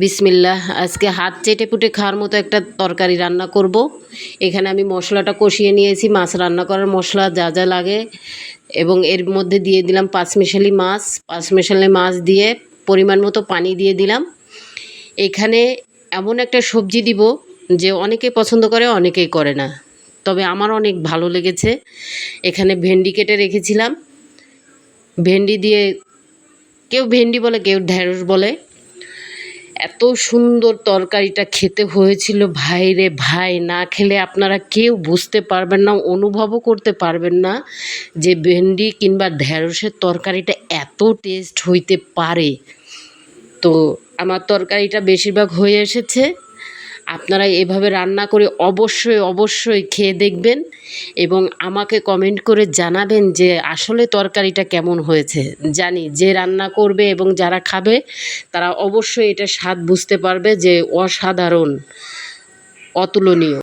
বিসমিল্লাহ, আজকে হাত চেটে পুটে খাওয়ার মতো একটা তরকারি রান্না করব। এখানে আমি মশলাটা কষিয়ে নিয়েছি, মাছ রান্না করার মশলা যা যা লাগে, এবং এর মধ্যে দিয়ে দিলাম পাঁচমিশালি মাছ। পাঁচমিশালি মাছ দিয়ে পরিমাণ মতো পানি দিয়ে দিলাম। এখানে এমন একটা সবজি দিব যে অনেকে পছন্দ করে, অনেকেই করে না। তবে আমার অনেক ভালো লেগেছে। এখানে ভেন্ডি কেটে রেখেছিলাম। ভেন্ডি দিয়ে, কেউ ভেন্ডি বলে, কেউ ঢ্যাঁড়স বলে। এত সুন্দর তরকারিটা খেতে হয়েছিল। ভাই রে ভাই, না খেলে আপনারা কেউ বুঝতে পারবেন না, অনুভবও করতে পারবেন না যে ভেন্ডি কিংবা ঢ্যাঁড়সের তরকারিটা এত টেস্ট হইতে পারে। তো আমার তরকারিটা বেশিরভাগ হয়ে এসেছে। আপনারা এভাবে রান্না করে অবশ্যই অবশ্যই খেয়ে দেখবেন এবং আমাকে কমেন্ট করে জানাবেন যে আসলে তরকারিটা কেমন হয়েছে। জানি যে রান্না করবে এবং যারা খাবে, তারা অবশ্যই এটা স্বাদ বুঝতে পারবে যে অসাধারণ, অতুলনীয়।